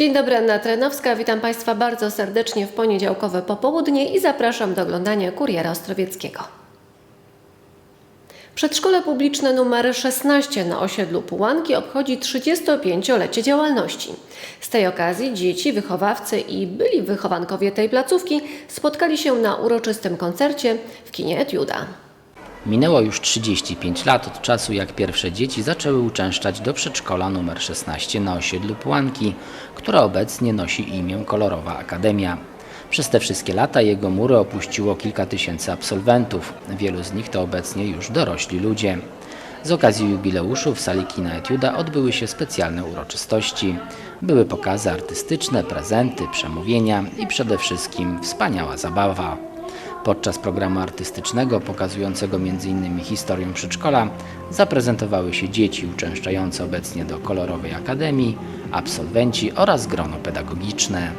Dzień dobry, Anna Trenowska. Witam Państwa bardzo serdecznie w poniedziałkowe popołudnie i zapraszam do oglądania Kuriera Ostrowieckiego. Przedszkole publiczne numer 16 na osiedlu Pułanki obchodzi 35-lecie działalności. Z tej okazji dzieci, wychowawcy i byli wychowankowie tej placówki spotkali się na uroczystym koncercie w kinie Etiuda. Minęło już 35 lat od czasu, jak pierwsze dzieci zaczęły uczęszczać do przedszkola nr 16 na osiedlu Pułanki, które obecnie nosi imię Kolorowa Akademia. Przez te wszystkie lata jego mury opuściło kilka tysięcy absolwentów. Wielu z nich to obecnie już dorośli ludzie. Z okazji jubileuszu w sali kina Etiuda odbyły się specjalne uroczystości. Były pokazy artystyczne, prezenty, przemówienia i przede wszystkim wspaniała zabawa. Podczas programu artystycznego pokazującego m.in. historię przedszkola zaprezentowały się dzieci uczęszczające obecnie do Kolorowej Akademii, absolwenci oraz grono pedagogiczne.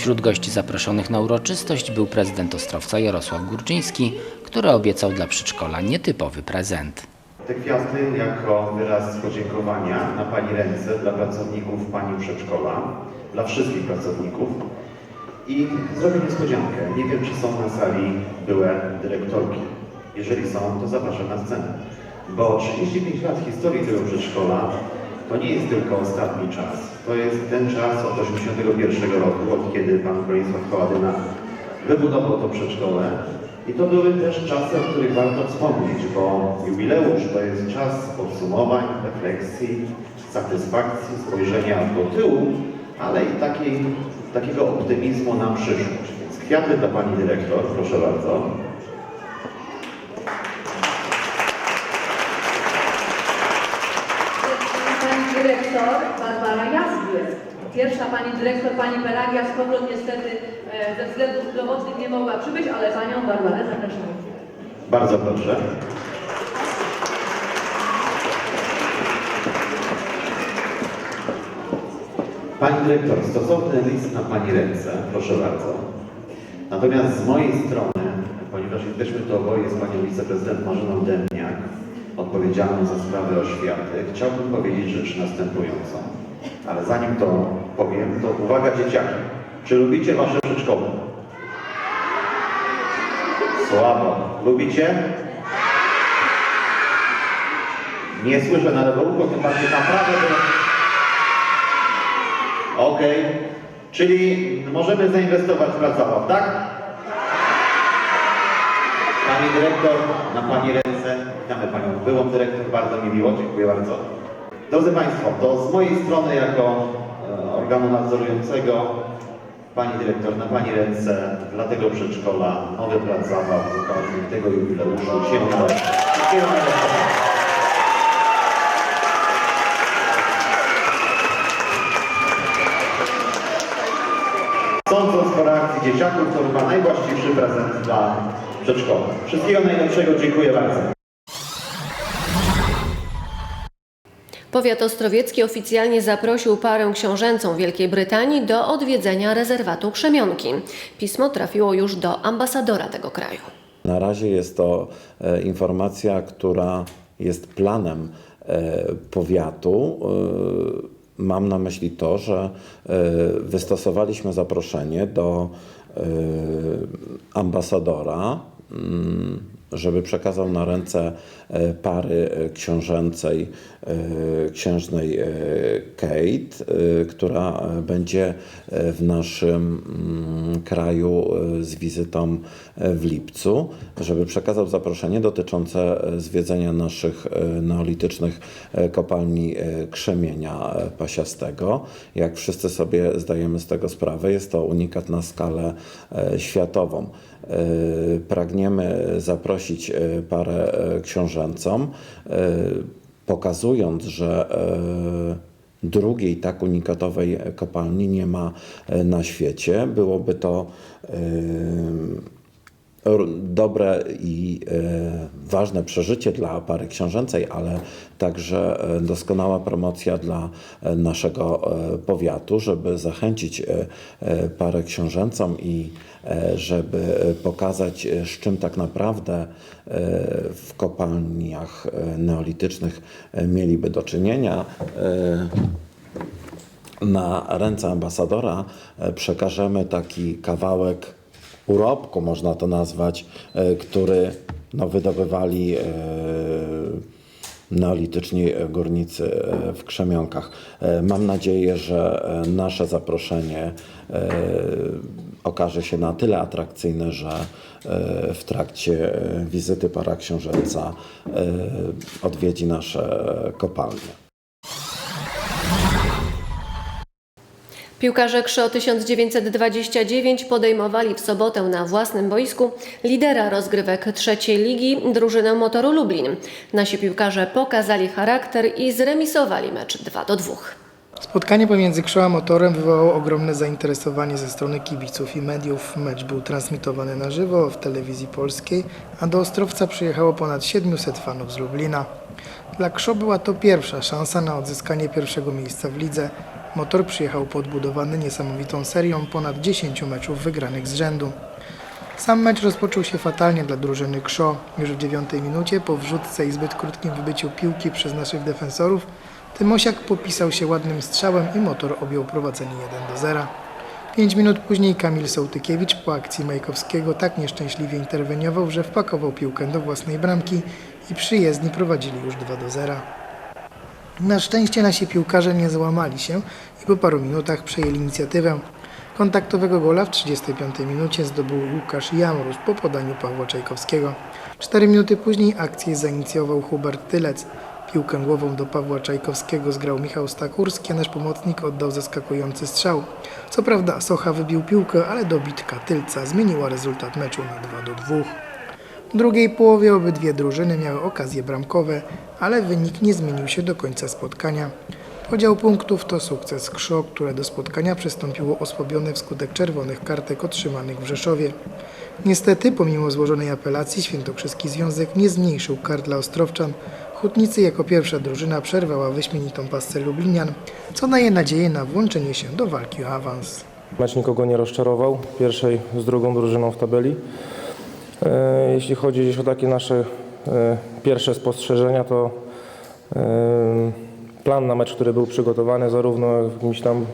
Wśród gości zaproszonych na uroczystość był prezydent Ostrowca Jarosław Górczyński, który obiecał dla przedszkola nietypowy prezent. Te kwiaty jako wyraz podziękowania na Pani ręce dla pracowników Pani przedszkola, dla wszystkich pracowników. I zrobię niespodziankę. Nie wiem, czy są na sali byłe dyrektorki. Jeżeli są, to zapraszam na scenę. Bo 35 lat historii tego przedszkola to nie jest tylko ostatni czas. To jest ten czas od 81 roku, od kiedy Pan Bronisław Koładyna wybudował to przedszkole. I to były też czasy, o których warto wspomnieć, bo jubileusz to jest czas podsumowań, refleksji, satysfakcji, spojrzenia do tyłu, ale i takiej, takiego optymizmu na przyszłość. Więc kwiaty dla Pani Dyrektor, proszę bardzo. Pani dyrektor Pierwsza pani dyrektor, pani Pelagia Skowron niestety e, ze względów zdrowotnych nie mogła przybyć, ale panią Barbarę zapraszamy. Bardzo proszę. Pani dyrektor, stosowny list na Pani ręce, proszę bardzo. Natomiast z mojej strony, ponieważ jesteśmy tu oboje z Panią wiceprezydent Marzeną Demniak, odpowiedzialną za sprawy oświaty, chciałbym powiedzieć rzecz następującą. Ale zanim to powiem, to uwaga dzieciaki. Czy lubicie Wasze przedszkole? Słabo. Lubicie? Nie słyszę na lewo ucho, tym bardziej na Okej. Czyli możemy zainwestować w plac zabaw, tak? Pani dyrektor, na Pani ręce. Witamy Panią byłą dyrektor, bardzo mi miło, dziękuję bardzo. Drodzy Państwo, to z mojej strony jako e, organu nadzorującego Pani dyrektor, na Pani ręce dla tego przedszkola nowy plac zabaw z okazji tego jubileuszu się najlepszego. Sądząc po reakcji dzieciaków, to chyba najwłaściwszy prezent dla przedszkola. Wszystkiego najlepszego, dziękuję bardzo. Powiat ostrowiecki oficjalnie zaprosił parę książęcą Wielkiej Brytanii do odwiedzenia rezerwatu Krzemionki. Pismo trafiło już do ambasadora tego kraju. Na razie jest to e, informacja, która jest planem e, powiatu. E, Mam na myśli to, że wystosowaliśmy zaproszenie do ambasadora mm, żeby przekazał na ręce pary książęcej, księżnej e, Kate, e, która e, będzie e, w naszym mm, kraju e, z wizytą e, w lipcu, żeby przekazał zaproszenie dotyczące e, zwiedzenia naszych e, neolitycznych e, kopalni e, krzemienia e, pasiastego. Jak wszyscy sobie zdajemy z tego sprawę, jest to unikat na skalę e, światową. E, Pragniemy zaprosić e, parę e, książęcą, e, pokazując, że e, drugiej tak unikatowej kopalni nie ma e, na świecie. Byłoby to e, dobre i e, ważne przeżycie dla pary książęcej, ale także e, doskonała promocja dla e, naszego powiatu, żeby zachęcić parę książęcą i żeby pokazać, z czym tak naprawdę w kopalniach neolitycznych mieliby do czynienia. Na ręce ambasadora przekażemy taki kawałek urobku, można to nazwać, e, który no, wydobywali e, neolityczni górnicy e, w Krzemionkach. Mam nadzieję, że nasze zaproszenie okaże się na tyle atrakcyjne, że w trakcie wizyty para książęca e, odwiedzi nasze kopalnie. Piłkarze KRZO 1929 podejmowali w sobotę na własnym boisku lidera rozgrywek trzeciej ligi, drużynę Motoru Lublin. Nasi piłkarze pokazali charakter i zremisowali mecz 2 do 2. Spotkanie pomiędzy Krzo a Motorem wywołało ogromne zainteresowanie ze strony kibiców i mediów. Mecz był transmitowany na żywo w telewizji polskiej, a do Ostrowca przyjechało ponad 700 fanów z Lublina. Dla Krzo była to pierwsza szansa na odzyskanie pierwszego miejsca w lidze. Motor przyjechał podbudowany niesamowitą serią ponad 10 meczów wygranych z rzędu. Sam mecz rozpoczął się fatalnie dla drużyny Krzo. Już w dziewiątej minucie po wrzutce i zbyt krótkim wybyciu piłki przez naszych defensorów Tymosiak popisał się ładnym strzałem i motor objął prowadzenie 1 do 0. Pięć minut później Kamil Sołtykiewicz po akcji Majkowskiego tak nieszczęśliwie interweniował, że wpakował piłkę do własnej bramki i przyjezdni prowadzili już 2 do 0. Na szczęście nasi piłkarze nie złamali się i po paru minutach przejęli inicjatywę. Kontaktowego gola w 35 minucie zdobył Łukasz Jamrus po podaniu Pawła Czajkowskiego. Cztery minuty później akcję zainicjował Hubert Tylec. Piłkę głową do Pawła Czajkowskiego zgrał Michał Stakurski, a nasz pomocnik oddał zaskakujący strzał. Co prawda Socha wybił piłkę, ale dobitka Tylca zmieniła rezultat meczu na 2 do 2. W drugiej połowie obydwie drużyny miały okazje bramkowe, ale wynik nie zmienił się do końca spotkania. Podział punktów to sukces Krzo, które do spotkania przystąpiło osłabione wskutek czerwonych kartek otrzymanych w Rzeszowie. Niestety, pomimo złożonej apelacji, Świętokrzyski Związek nie zmniejszył kar dla Ostrowczan. Hutnicy jako pierwsza drużyna przerwała wyśmienitą pasce Lublinian, co daje nadzieję na włączenie się do walki o awans. Mecz nikogo nie rozczarował, pierwszej z drugą drużyną w tabeli. E, Jeśli chodzi gdzieś o takie nasze e, pierwsze spostrzeżenia, to e, plan na mecz, który był przygotowany zarówno w jakimś tam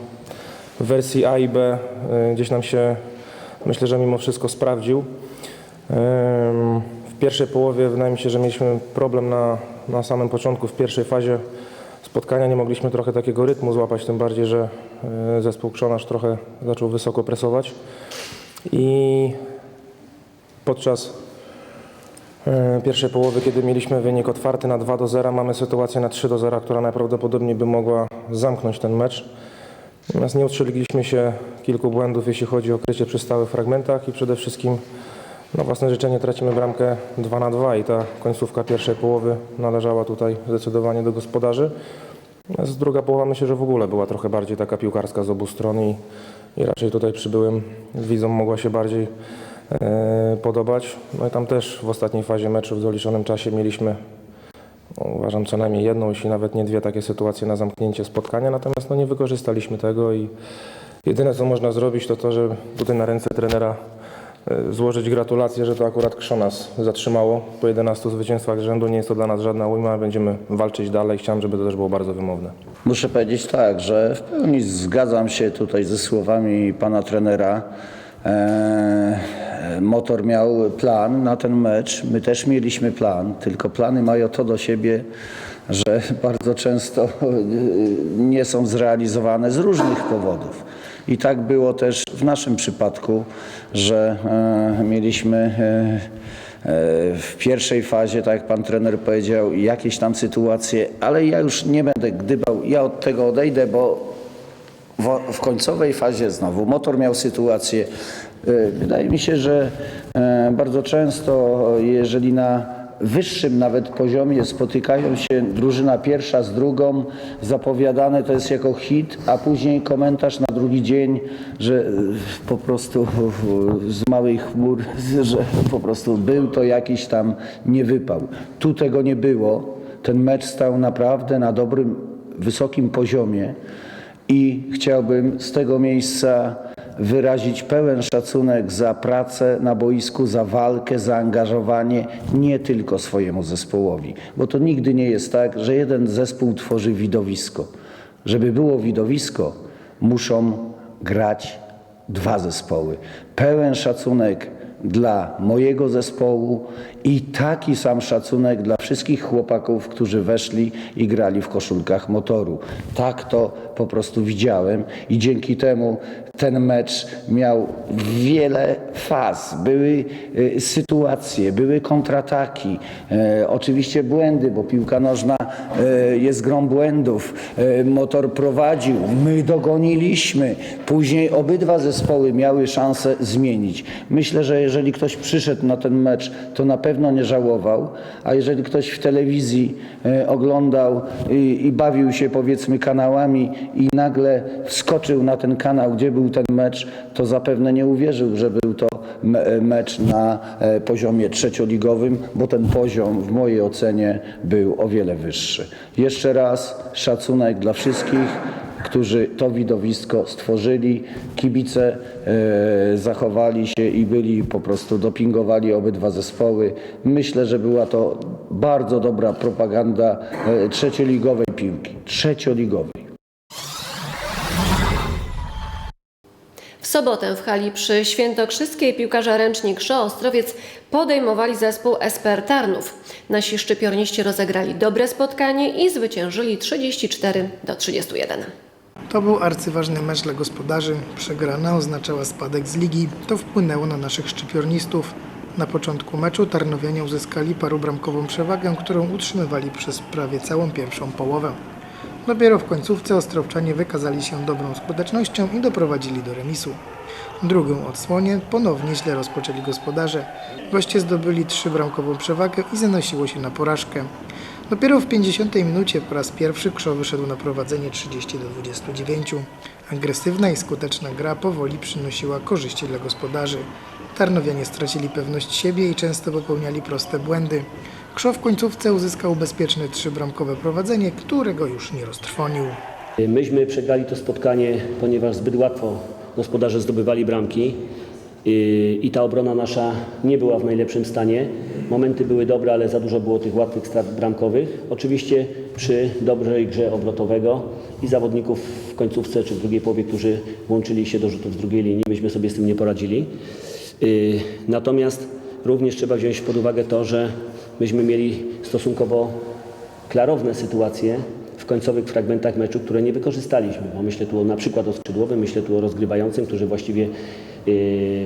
wersji A i B, gdzieś nam się myślę, że mimo wszystko sprawdził. W pierwszej połowie wydaje mi się, że mieliśmy problem na, na samym początku, w pierwszej fazie spotkania nie mogliśmy trochę takiego rytmu złapać, tym bardziej, że zespół Krzonasz trochę zaczął wysoko presować i podczas e, pierwszej połowy, kiedy mieliśmy wynik otwarty na 2 do 0, mamy sytuację na 3 do 0, która najprawdopodobniej by mogła zamknąć ten mecz. Natomiast nie ustrzeligliśmy się kilku błędów, jeśli chodzi o krycie przy stałych fragmentach i przede wszystkim na własne życzenie tracimy bramkę 2 na 2 i ta końcówka pierwszej połowy należała tutaj zdecydowanie do gospodarzy. Natomiast druga połowa myślę, że w ogóle była trochę bardziej taka piłkarska z obu stron i, i raczej tutaj przybyłym widzom mogła się bardziej podobać. No i tam też w ostatniej fazie meczu w doliczonym czasie mieliśmy no, uważam co najmniej jedną, jeśli nawet nie dwie takie sytuacje na zamknięcie spotkania, natomiast no, nie wykorzystaliśmy tego i jedyne co można zrobić to to, że tutaj na ręce trenera e, złożyć gratulacje, że to akurat Krzo nas zatrzymało po 11 zwycięstwach rzędu. Nie jest to dla nas żadna ujma, będziemy walczyć dalej. Chciałem, żeby to też było bardzo wymowne. Muszę powiedzieć tak, że w pełni zgadzam się tutaj ze słowami pana trenera. E, E, Motor miał plan na ten mecz, my też mieliśmy plan, tylko plany mają to do siebie, że bardzo często e, nie są zrealizowane z różnych powodów. I tak było też w naszym przypadku, że e, mieliśmy e, w pierwszej fazie, tak jak pan trener powiedział, jakieś tam sytuacje, ale ja już nie będę gdybał, ja od tego odejdę, bo w końcowej fazie znowu motor miał sytuację. E, Wydaje mi się, że e, bardzo często, jeżeli na wyższym nawet poziomie spotykają się drużyna pierwsza z drugą, zapowiadane to jest jako hit, a później komentarz na drugi dzień, że e, po prostu z małych chmur, że po prostu był to jakiś tam niewypał. Tu tego nie było. Ten mecz stał naprawdę na dobrym, wysokim poziomie. I chciałbym z tego miejsca wyrazić pełen szacunek za pracę na boisku, za walkę, zaangażowanie nie tylko swojemu zespołowi, bo to nigdy nie jest tak, że jeden zespół tworzy widowisko. Żeby było widowisko, muszą grać dwa zespoły. Pełen szacunek dla mojego zespołu i taki sam szacunek dla wszystkich chłopaków, którzy weszli i grali w koszulkach motoru. Tak to po prostu widziałem i dzięki temu ten mecz miał wiele faz. Były y, sytuacje, były kontrataki, e, oczywiście błędy, bo piłka nożna e, jest grą błędów. E, motor prowadził, my dogoniliśmy. Później obydwa zespoły miały szansę zmienić. Myślę, że jeżeli ktoś przyszedł na ten mecz, to na pewno nie żałował, a jeżeli ktoś w telewizji oglądał i, i bawił się powiedzmy kanałami i nagle wskoczył na ten kanał, gdzie był ten mecz, to zapewne nie uwierzył, że był to me- mecz na e, poziomie trzecioligowym, bo ten poziom w mojej ocenie był o wiele wyższy. Jeszcze raz szacunek dla wszystkich, którzy to widowisko stworzyli. Kibice e, zachowali się i byli po prostu dopingowali obydwa zespoły. Myślę, że była to bardzo dobra propaganda e, trzecioligowej piłki. Trzecioligowej. Sobotę w hali przy Świętokrzyskiej piłkarze Ręcznik Szo Ostrowiec podejmowali zespół Esper Tarnów. Nasi szczypiorniści rozegrali dobre spotkanie i zwyciężyli 34 do 31. To był arcyważny mecz dla gospodarzy. Przegrana oznaczała spadek z ligi. To wpłynęło na naszych szczypiornistów. Na początku meczu Tarnowianie uzyskali parubramkową przewagę, którą utrzymywali przez prawie całą pierwszą połowę. Dopiero w końcówce Ostrowczanie wykazali się dobrą skutecznością i doprowadzili do remisu. Drugą odsłonie ponownie źle rozpoczęli gospodarze. Goście zdobyli trzybramkową przewagę i zanosiło się na porażkę. Dopiero w 50 minucie po raz pierwszy Krzo wyszedł na prowadzenie 30 do 29. Agresywna i skuteczna gra powoli przynosiła korzyści dla gospodarzy. Tarnowianie stracili pewność siebie i często popełniali proste błędy. Krzo w końcówce uzyskał bezpieczne trzybramkowe prowadzenie, którego już nie roztrwonił. Myśmy przegrali to spotkanie, ponieważ zbyt łatwo gospodarze zdobywali bramki yy, i ta obrona nasza nie była w najlepszym stanie. Momenty były dobre, ale za dużo było tych łatwych strat bramkowych. Oczywiście przy dobrej grze obrotowego i zawodników w końcówce czy w drugiej połowie, którzy włączyli się do rzutów z drugiej linii, myśmy sobie z tym nie poradzili. Yy, Natomiast również trzeba wziąć pod uwagę to, że myśmy mieli stosunkowo klarowne sytuacje w końcowych fragmentach meczu, które nie wykorzystaliśmy. Bo myślę tu na przykład o skrzydłowym, myślę tu o rozgrywającym, którzy właściwie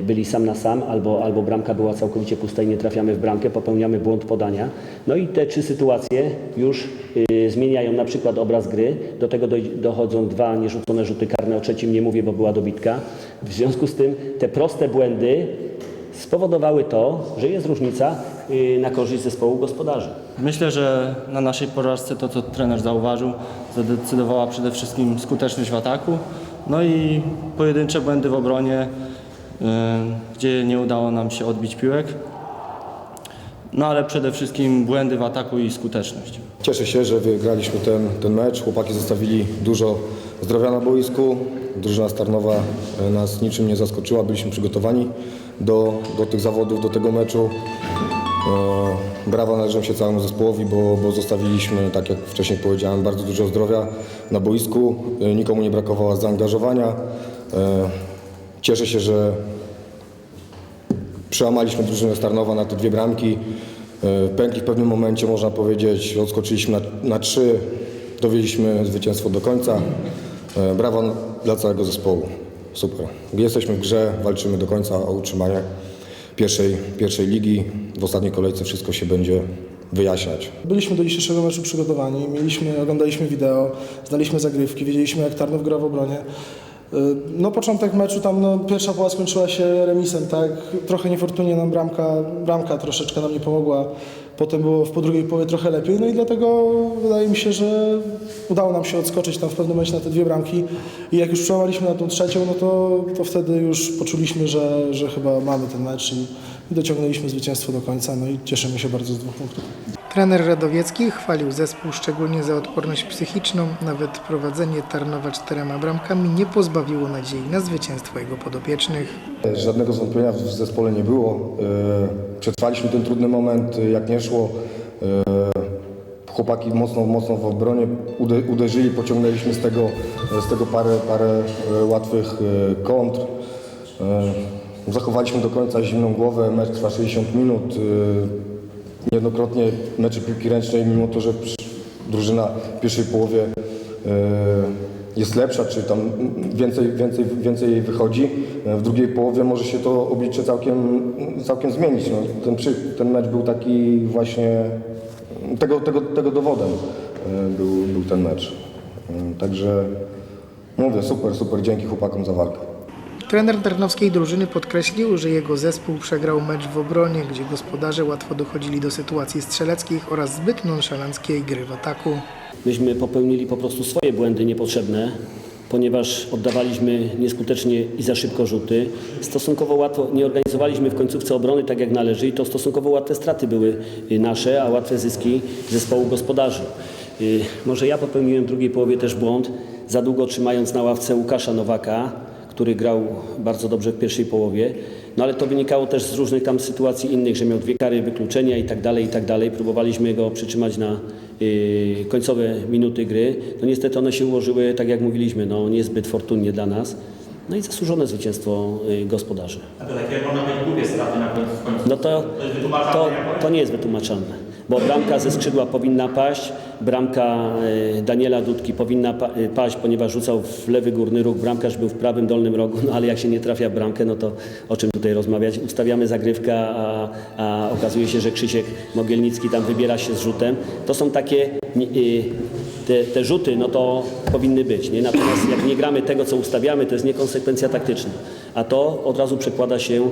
byli sam na sam, albo, albo bramka była całkowicie pusta i nie trafiamy w bramkę, popełniamy błąd podania. No i te trzy sytuacje już yy, zmieniają na przykład obraz gry. Do tego dochodzą dwa nierzucone rzuty karne, o trzecim nie mówię, bo była dobitka. W związku z tym te proste błędy spowodowały to, że jest różnica yy, na korzyść zespołu gospodarzy. Myślę, że na naszej porażce to, co trener zauważył, zadecydowała przede wszystkim skuteczność w ataku, no i pojedyncze błędy w obronie, y, gdzie nie udało nam się odbić piłek. No ale przede wszystkim błędy w ataku i skuteczność. Cieszę się, że wygraliśmy ten, ten mecz. Chłopaki zostawili dużo zdrowia na boisku. Drużyna Starnowa e, nas niczym nie zaskoczyła. Byliśmy przygotowani do, do tych zawodów, do tego meczu. E, Brawa należą się całemu zespołowi, bo, bo zostawiliśmy, tak jak wcześniej powiedziałem, bardzo dużo zdrowia na boisku. E, Nikomu nie brakowało zaangażowania. Cieszę się, że Przełamaliśmy drużynę Starnowa na te dwie bramki. E, Pękli w pewnym momencie, można powiedzieć, odskoczyliśmy na, na trzy, dowieźliśmy zwycięstwo do końca. E, Brawa dla całego zespołu. Super. Jesteśmy w grze, walczymy do końca o utrzymanie pierwszej, pierwszej ligi. W ostatniej kolejce wszystko się będzie wyjaśniać. Byliśmy do dzisiejszego meczu przygotowani, mieliśmy, oglądaliśmy wideo, znaliśmy zagrywki, wiedzieliśmy jak Tarnów gra w obronie. Y, No początek meczu tam, no, pierwsza połowa skończyła się remisem, tak? Trochę niefortunnie nam bramka, bramka troszeczkę nam nie pomogła. Potem było w po drugiej połowie trochę lepiej, no i dlatego wydaje mi się, że udało nam się odskoczyć tam w pewnym momencie na te dwie bramki i jak już przełamaliśmy na tą trzecią, no to, to wtedy już poczuliśmy, że, że chyba mamy ten mecz i dociągnęliśmy zwycięstwo do końca, no i cieszymy się bardzo z dwóch punktów. Trener Radowiecki chwalił zespół szczególnie za odporność psychiczną. Nawet prowadzenie Tarnowa czterema bramkami nie pozbawiło nadziei na zwycięstwo jego podopiecznych. Żadnego zwątpienia w zespole nie było. E, Przetrwaliśmy ten trudny moment, e, jak nie szło. E, Chłopaki mocno, mocno w obronie ude- uderzyli, pociągnęliśmy z tego, z tego parę, parę łatwych kontr. Zachowaliśmy do końca zimną głowę, mecz trwa 60 minut. E, Niejednokrotnie mecze piłki ręcznej, mimo to, że drużyna w pierwszej połowie e, jest lepsza, czy tam więcej, więcej, więcej jej wychodzi, e, w drugiej połowie może się to oblicze całkiem, całkiem zmienić. No, ten, ten mecz był taki właśnie, tego, tego, tego dowodem był, był ten mecz. Także mówię, super, super, dzięki chłopakom za walkę. Trener tarnowskiej drużyny podkreślił, że jego zespół przegrał mecz w obronie, gdzie gospodarze łatwo dochodzili do sytuacji strzeleckich oraz zbyt nonszalanckiej gry w ataku. Myśmy popełnili po prostu swoje błędy niepotrzebne, ponieważ oddawaliśmy nieskutecznie i za szybko rzuty. Stosunkowo łatwo nie organizowaliśmy w końcówce obrony tak jak należy i to stosunkowo łatwe straty były y, nasze, a łatwe zyski zespołu gospodarzy. Y, Może ja popełniłem w drugiej połowie też błąd, za długo trzymając na ławce Łukasza Nowaka, który grał bardzo dobrze w pierwszej połowie. No ale to wynikało też z różnych tam sytuacji innych, że miał dwie kary wykluczenia i tak dalej, i tak dalej. Próbowaliśmy go przytrzymać na y, końcowe minuty gry. No niestety one się ułożyły, tak jak mówiliśmy, no niezbyt fortunnie dla nas. No i zasłużone zwycięstwo y, gospodarzy. A to takie można powiedzieć głupie straty na końcu. No to, To to nie jest wytłumaczalne, bo bramka ze skrzydła powinna paść, bramka e, Daniela Dudki powinna e, paść, ponieważ rzucał w lewy górny róg, bramkarz był w prawym dolnym rogu, no ale jak się nie trafia bramkę, no to o czym tutaj rozmawiać? Ustawiamy zagrywkę, a, a okazuje się, że Krzysiek Mogielnicki tam wybiera się z rzutem. To są takie, e, te, te rzuty, no to powinny być, nie? Natomiast jak nie gramy tego, co ustawiamy, to jest niekonsekwencja taktyczna, a to od razu przekłada się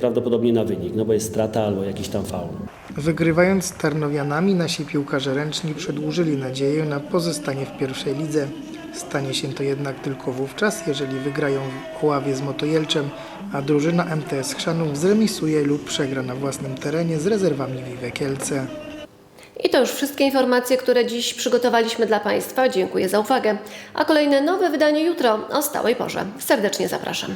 prawdopodobnie na wynik, no bo jest strata albo jakiś tam faul. Wygrywając z Tarnowianami, nasi piłkarze ręczni przedłużyli nadzieję na pozostanie w pierwszej lidze. Stanie się to jednak tylko wówczas, jeżeli wygrają w Oławie z Motojelczem, a drużyna MTS Chrzanów zremisuje lub przegra na własnym terenie z rezerwami Wiwe Kielce. I to już wszystkie informacje, które dziś przygotowaliśmy dla Państwa. Dziękuję za uwagę. A kolejne nowe wydanie jutro o stałej porze. Serdecznie zapraszam.